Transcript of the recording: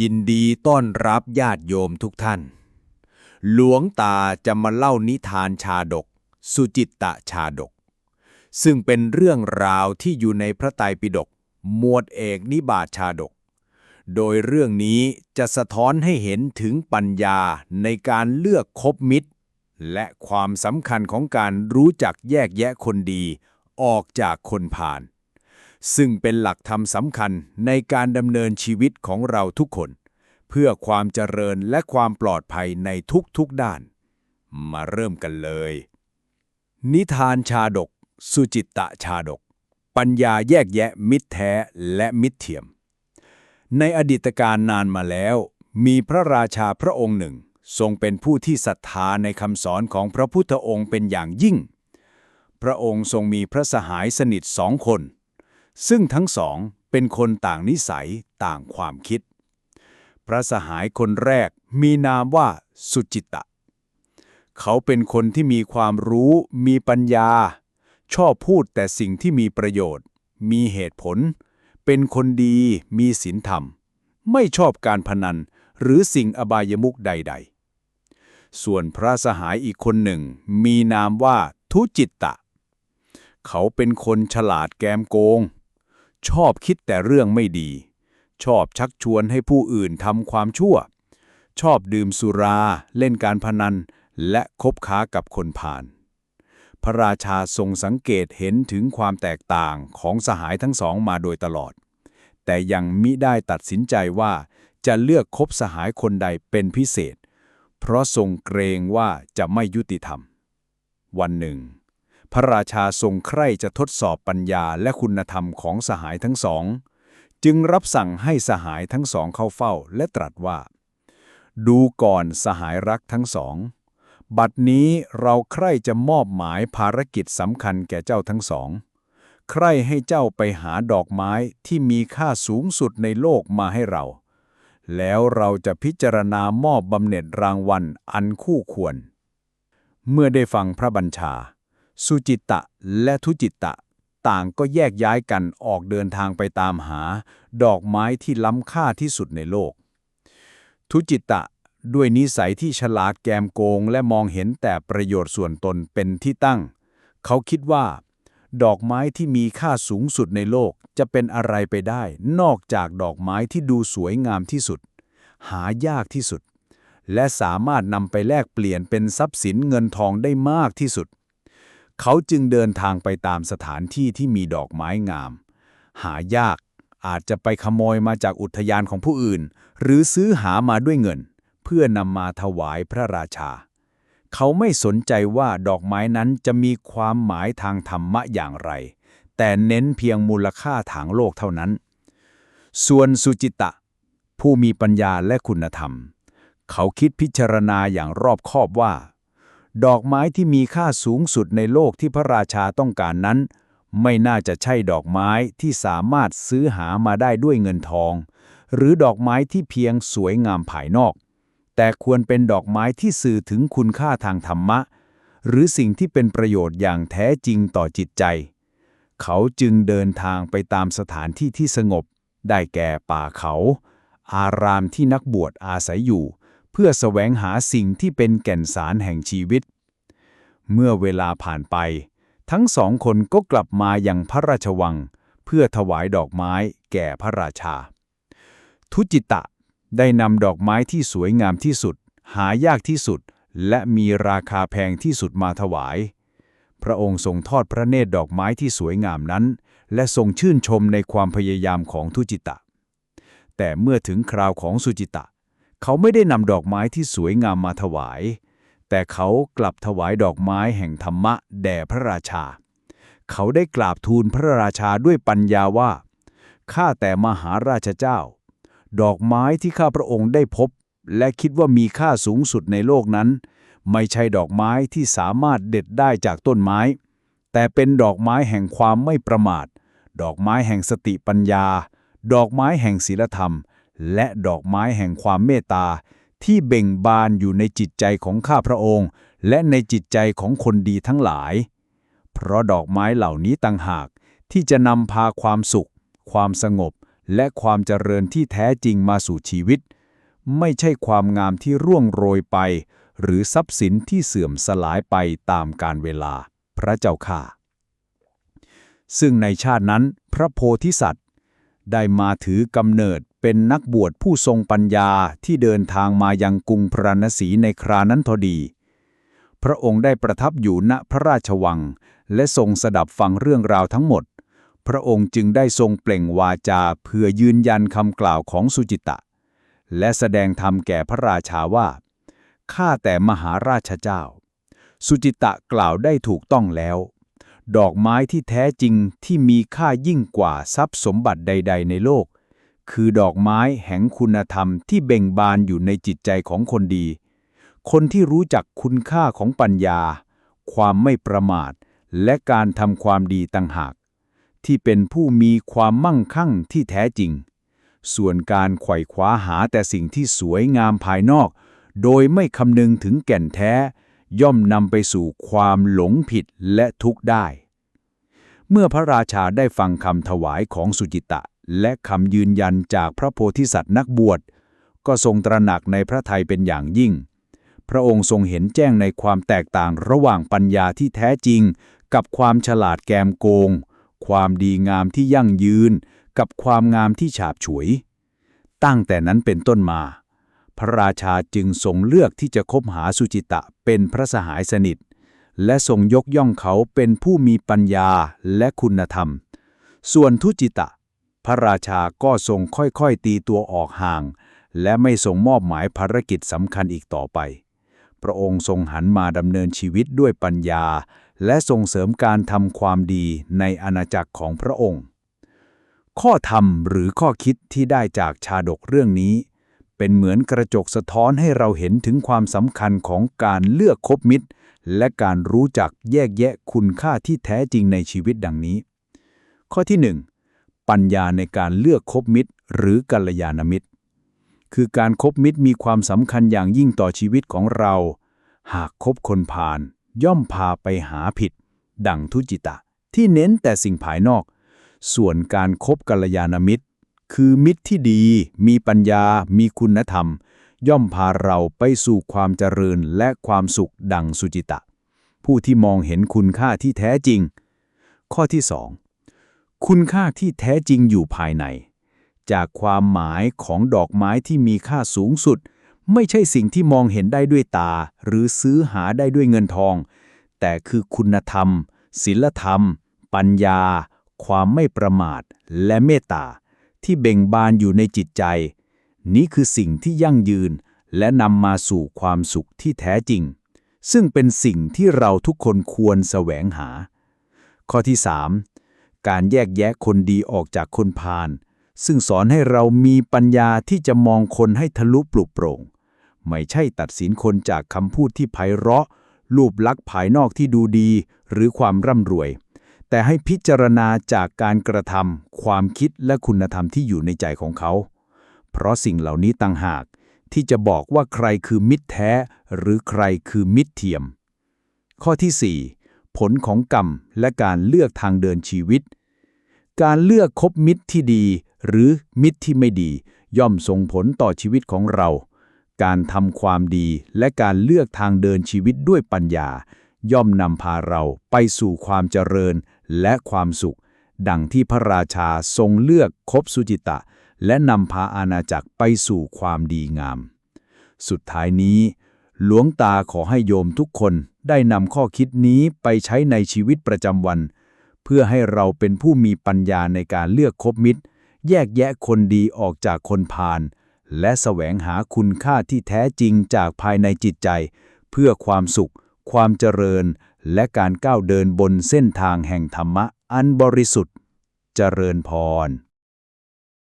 ยินดีต้อนรับญาติโยมทุกท่าน หลวงตาจะมาเล่านิทานชาดก สุจิตตชาดก ซึ่งเป็นเรื่องราวที่อยู่ในพระไตรปิฎกหมวดเอกนิบาตชาดก โดยเรื่องนี้จะสะท้อนให้เห็นถึงปัญญาในการเลือกคบมิตร และความสำคัญของการรู้จักแยกแยะคนดี ออกจากคนผ่าน ซึ่งเป็นหลักธรรมสำคัญในการดำเนินชีวิตของเราทุกคน เพื่อความเจริญและความปลอดภัยในทุกๆด้าน มาเริ่มกันเลย นิทานชาดก สุจิตตชาดก ปัญญาแยกแยะมิตรแท้และมิตรเทียม ในอดีตการนานมาแล้ว มีพระราชาพระองค์หนึ่ง ทรงเป็นผู้ที่ศรัทธาในคำสอนของพระพุทธองค์เป็นอย่างยิ่ง พระองค์ทรงมีพระสหายสนิทสองคน ซึ่งทั้งสองเป็นคนต่างนิสัยต่างความคิด พระสหายคนแรกมีนามว่าสุจิตตะ เขาเป็นคนที่มีความรู้ มีปัญญา ชอบพูดแต่สิ่งที่มีประโยชน์ มีเหตุผล เป็นคนดีมีศีลธรรม ไม่ชอบการพนันหรือสิ่งอบายมุขใด ๆ ส่วนพระสหายอีกคนหนึ่ง มีนามว่าทุจิตตะ เขาเป็นคนฉลาดแกมโกง ชอบคิดแต่เรื่องไม่ดี ชอบชักชวนให้ผู้อื่นทำความชั่ว ชอบดื่มสุรา เล่นการพนัน และคบค้ากับคนผ่าน พระราชาทรงสังเกตเห็นถึงความแตกต่างของสหายทั้งสองมาโดยตลอด แต่ยังมิได้ตัดสินใจว่าจะเลือกคบสหายคนใดเป็นพิเศษ เพราะทรงเกรงว่าจะไม่ยุติธรรม วันหนึ่ง พระราชาทรงใคร่จะทดสอบปัญญาและคุณธรรมของสหายทั้งสอง จึงรับสั่งให้สหายทั้งสองเข้าเฝ้าและตรัสว่า ดูก่อนสหายรักทั้งสอง บัดนี้เราใคร่จะมอบหมายภารกิจสำคัญแก่เจ้าทั้งสอง ใคร่ให้เจ้าไปหาดอกไม้ที่มีค่าสูงสุดในโลกมาให้เรา แล้วเราจะพิจารณามอบบำเหน็จรางวัลอันคู่ควร เมื่อได้ฟังพระบัญชา สุจิตตะและทุจิตตะ ต่างก็แยกย้ายกันออกเดินทางไปตามหา ดอกไม้ที่ล้ำค่าที่สุดในโลก ทุจิตตะด้วยนิสัยที่ฉลาดแกมโกงและมองเห็นแต่ประโยชน์ส่วนตนเป็นที่ตั้ง เขาคิดว่า ดอกไม้ที่มีค่าสูงสุดในโลกจะเป็นอะไรไปได้ นอกจากดอกไม้ที่ดูสวยงามที่สุด หายากที่สุด และสามารถนำไปแลกเปลี่ยนเป็นทรัพย์สินเงินทองได้มากที่สุด เขาจึงเดินทางไปตามสถานที่ที่มีดอกไม้งาม หายากอาจจะไปขโมยมาจากอุทยานของผู้อื่น หรือซื้อหามาด้วยเงิน เพื่อนำมาถวายพระราชา เขาไม่สนใจว่าดอกไม้นั้นจะมีความหมายทางธรรมะอย่างไร แต่เน้นเพียงมูลค่าทางโลกเท่านั้น ส่วนสุจิตะ ผู้มีปัญญาและคุณธรรม เขาคิดพิจารณาอย่างรอบคอบว่า ดอกไม้ที่มีค่าสูงสุดในโลกที่พระราชาต้องการนั้น ไม่น่าจะใช่ดอกไม้ที่สามารถซื้อหามาได้ด้วยเงินทอง หรือดอกไม้ที่เพียงสวยงามภายนอก แต่ควรเป็นดอกไม้ที่สื่อถึงคุณค่าทางธรรมะ หรือสิ่งที่เป็นประโยชน์อย่างแท้จริงต่อจิตใจ เขาจึงเดินทางไปตามสถานที่ที่สงบ ได้แก่ป่าเขา อารามที่นักบวชอาศัยอยู่ เพื่อแสวงหาสิ่งที่เป็นแก่นสารแห่งชีวิต เมื่อเวลาผ่านไป ทั้งสองคนก็กลับมาอยังพระราชวัง เพื่อถวายดอกไม้แก่พระราชา ทุจิตะได้นำดอกไม้ที่สวยงามที่สุด หายากที่สุด และมีราคาแพงที่สุดมาถวาย พระองค์ทรงทอดพระเนตรดอกไม้ที่สวยงามนั้น และทรงชื่นชมในความพยายามของทุจิตะ แต่เมื่อถึงคราวของสุจิตะ เขาไม่ได้นำดอกไม้ที่สวยงามมาถวาย แต่เขากลับถวายดอกไม้แห่งธรรมะแด่พระราชา เขาได้กราบทูลพระราชาด้วยปัญญาว่า ข้าแต่มหาราชเจ้า ดอกไม้ที่ข้าพระองค์ได้พบ และคิดว่ามีค่าสูงสุดในโลกนั้น ไม่ใช่ดอกไม้ที่สามารถเด็ดได้จากต้นไม้ แต่เป็นดอกไม้แห่งความไม่ประมาท ดอกไม้แห่งสติปัญญา ดอกไม้แห่งศีลธรรม และดอกไม้แห่งความเมตตา ที่เบ่งบานอยู่ในจิตใจของข้าพระองค์ และในจิตใจของคนดีทั้งหลาย เพราะดอกไม้เหล่านี้ต่างหาก ที่จะนำพาความสุข ความสงบ และความเจริญที่แท้จริงมาสู่ชีวิต ไม่ใช่ความงามที่ร่วงโรยไป หรือทรัพย์สินที่เสื่อมสลายไปตามกาลเวลา พระเจ้าข้าซึ่งในชาตินั้น พระโพธิสัตว์ ได้มาถือกำเนิดเป็นนักบวชผู้ทรงปัญญาที่เดินทางมายังกรุงพระนศีในครานั้นทอดี พระองค์ได้ประทับอยู่ณพระราชวัง และทรงสดับฟังเรื่องราวทั้งหมด พระองค์จึงได้ทรงเปล่งวาจาเพื่อยืนยันคำกล่าวของสุจิตะ และแสดงธรรมแก่พระราชาว่า ข้าแต่มหาราชเจ้า สุจิตะกล่าวได้ถูกต้องแล้ว ดอกไม้ที่แท้จริงที่มีค่ายิ่งกว่าทรัพย์สมบัติใด ๆ ในโลก คือดอกไม้แห่งคุณธรรมที่เบ่งบานอยู่ในจิตใจของคนดี คนที่รู้จักคุณค่าของปัญญา ความไม่ประมาท และการทำความดีต่างหาก ที่เป็นผู้มีความมั่งคั่งที่แท้จริง ส่วนการไขว่คว้าหาแต่สิ่งที่สวยงามภายนอก โดยไม่คำนึงถึงแก่นแท้ ย่อมนำไปสู่ความหลงผิดและทุกข์ได้ เมื่อพระราชาได้ฟังคำถวายของสุจิตะ และคำยืนยันจากพระโพธิสัตว์นักบวช ก็ทรงตระหนักในพระทัยเป็นอย่างยิ่ง พระองค์ทรงเห็นแจ้งในความแตกต่างระหว่างปัญญาที่แท้จริง กับความฉลาดแกมโกง ความดีงามที่ยั่งยืน กับความงามที่ฉาบฉวย ตั้งแต่นั้นเป็นต้นมา พระราชาจึงทรงเลือกที่จะคบหาสุจิตะเป็นพระสหายสนิท และทรงยกย่องเขาเป็นผู้มีปัญญาและคุณธรรม ส่วนทุจิตะ พระราชาก็ทรงค่อยๆตีตัวออกห่าง และไม่ทรงมอบหมายภารกิจสำคัญอีกต่อไป พระองค์ทรงหันมาดำเนินชีวิตด้วยปัญญา และส่งเสริมการทำความดีในอาณาจักรของพระองค์ ข้อธรรมหรือข้อคิดที่ได้จากชาดกเรื่องนี้ เป็นเหมือนกระจกสะท้อนให้เราเห็นถึงความสำคัญของการเลือกคบมิตร และการรู้จักแยกแยะคุณค่าที่แท้จริงในชีวิตดังนี้ ข้อที่ 1 ปัญญาในการเลือกคบมิตร หรือกัลยาณมิตร คือการคบมิตรมีความสำคัญอย่างยิ่งต่อชีวิตของเรา หากคบคนพาลย่อมพาไปหาผิด ดังทุจิตะ ที่เน้นแต่สิ่งภายนอก ส่วนการคบกัลยาณมิตร คือมิตรที่ดี มีปัญญา มีคุณธรรม ย่อมพาเราไปสู่ความเจริญและความสุขดังสุจิตะ ผู้ที่มองเห็นคุณค่าที่แท้จริง ข้อที่2คุณค่าที่แท้จริงอยู่ภายใน จากความหมายของดอกไม้ที่มีค่าสูงสุด ไม่ใช่สิ่งที่มองเห็นได้ด้วยตา หรือซื้อหาได้ด้วยเงินทอง แต่คือคุณธรรมศีลธรรม ปัญญา ความไม่ประมาท และเมตตา ที่เบ่งบานอยู่ในจิตใจ นี้คือสิ่งที่ยั่งยืน และนำมาสู่ความสุขที่แท้จริง ซึ่งเป็นสิ่งที่เราทุกคนควรแสวงหา ข้อที่ 3 การแยกแยะคนดีออกจากคนพาลซึ่งสอนให้เรามีปัญญาที่จะมองคนให้ทะลุปลุกโปร่ง ไม่ใช่ตัดสินคนจากคำพูดที่ไพเราะ รูปลักษณ์ภายนอกที่ดูดี หรือความร่ำรวย แต่ให้พิจารณาจากการกระทำความคิดและคุณธรรมที่อยู่ในใจของเขา เพราะสิ่งเหล่านี้ต่างหากที่จะบอกว่าใครคือมิตรแท้ หรือใครคือมิตรเทียม ข้อที่ 4 ผลของกรรมและการเลือกทางเดินชีวิต การเลือกคบมิตรที่ดี หรือมิตรที่ไม่ดี ย่อมส่งผลต่อชีวิตของเรา การทำความดีและการเลือกทางเดินชีวิตด้วยปัญญา ย่อมนำพาเราไปสู่ความเจริญ และความสุข ดังที่พระราชาทรงเลือกคบสุจิตะ และนำพาอาณาจักรไปสู่ความดีงาม สุดท้ายนี้ หลวงตาขอให้โยมทุกคนได้นำข้อคิดนี้ไปใช้ในชีวิตประจำวัน เพื่อให้เราเป็นผู้มีปัญญาในการเลือกคบมิตร แยกแยะคนดีออกจากคนพาลและแสวงหาคุณค่าที่แท้จริงจากภายในจิตใจ เพื่อความสุข ความเจริญ และการก้าวเดินบนเส้นทางแห่งธรรมะอันบริสุทธิ์ เจริญพร